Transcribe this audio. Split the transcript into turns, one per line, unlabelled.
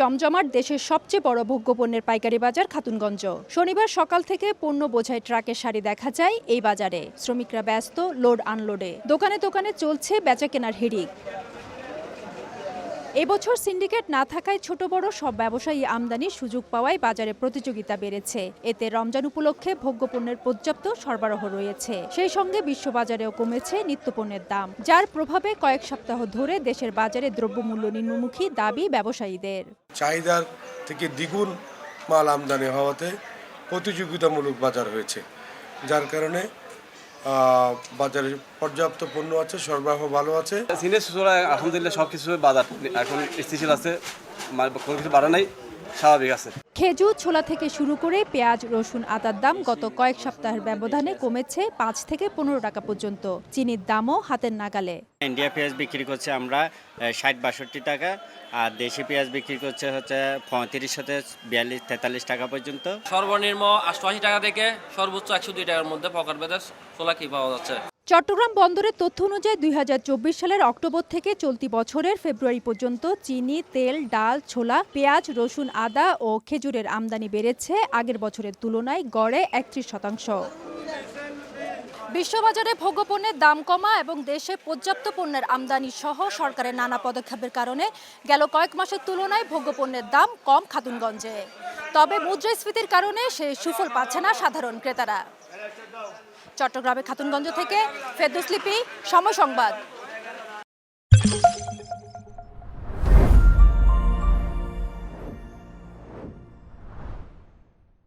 জমজমাট দেশের সবচেয়ে বড় ভোগ্যপণ্যের পাইকারি বাজার খাতুনগঞ্জ। শনিবার সকাল থেকে পণ্য বোঝাই ট্রাকের শাড়ি দেখা যায় এই বাজারে। শ্রমিকরা ব্যস্ত, লোড আনলোডে। দোকানে দোকানে চলছে বেচা কেনার হিড়িক। এবছর সিন্ডিকেট না থাকায় ছোট বড় সব ব্যবসায়ী আমদানির সুযোগ পাওয়ায় বাজারে প্রতিযোগিতা বেড়েছে। এতে রমজান উপলক্ষে ভোগ্যপণ্যের পর্যাপ্ত সরবরাহ রয়েছে। সেই সঙ্গে বিশ্ববাজারেও কমেছে নিত্যপণ্যের দাম, যার প্রভাবে কয়েক সপ্তাহ ধরে দেশের বাজারে দ্রব্যমূল্য নিম্নমুখী দাবি ব্যবসায়ীদের।
চাহিদার থেকে দ্বিগুণ মাল আমদানি হওয়াতে প্রতিযোগিতামূলক বাজার হয়েছে, যার কারণে বাজারে পর্যাপ্ত পণ্য আছে, সরবরাহ ভালো আছে।
সিনে আলহামদুলিল্লাহ সব কিছু বাজার। এখন স্থিতিশীল আছে কোনো কিছু বাড়া নাই। স্বাভাবিক আছে।
খেজুর ছোলা থেকে শুরু করে পেঁয়াজ রসুন আদার দাম গত কয়েক সপ্তাহের ব্যবধানে কমেছে পাঁচ থেকে পনেরো টাকা পর্যন্ত। চিনির দামও হাতের নাগালে।
ইন্ডিয়া পেঁয়াজ বিক্রি করছে আমরা ষাট বাষট্টি টাকা আর দেশি পেঁয়াজ বিক্রি করছে হচ্ছে পঁয়ত্রিশ হতে বিয়াল্লিশ তেতাল্লিশ টাকা পর্যন্ত।
সর্বনিম্ন আটশো টাকা থেকে সর্বোচ্চ একশো দুই টাকার মধ্যে বেঁধে ছোলা কি পাওয়া যাচ্ছে?
চট্টগ্রাম বন্দরের তথ্য অনুযায়ী দুই হাজার চব্বিশ সালের অক্টোবর থেকে চলতি বছরের ফেব্রুয়ারি পর্যন্ত চিনি, তেল, ডাল, ছোলা, পেঁয়াজ, রসুন, আদা ও খেজুরের আমদানি বেড়েছে। আগের বছরের তুলনায় গড়ে একত্রিশ শতাংশ। বিশ্ববাজারে ভোগ্যপণ্যের দাম কমা এবং দেশে পর্যাপ্ত পণ্যের আমদানি সহ সরকারের নানা পদক্ষেপের কারণে গেল কয়েক মাসের তুলনায় ভোগ্যপণ্যের দাম কম খাতুনগঞ্জে। তবে মুদ্রাস্ফীতির কারণে সে সুফল পাচ্ছে না সাধারণ ক্রেতারা। চট্টগ্রামের খাতুনগঞ্জ থেকে ফেদুস লিপি সময় সংবাদ।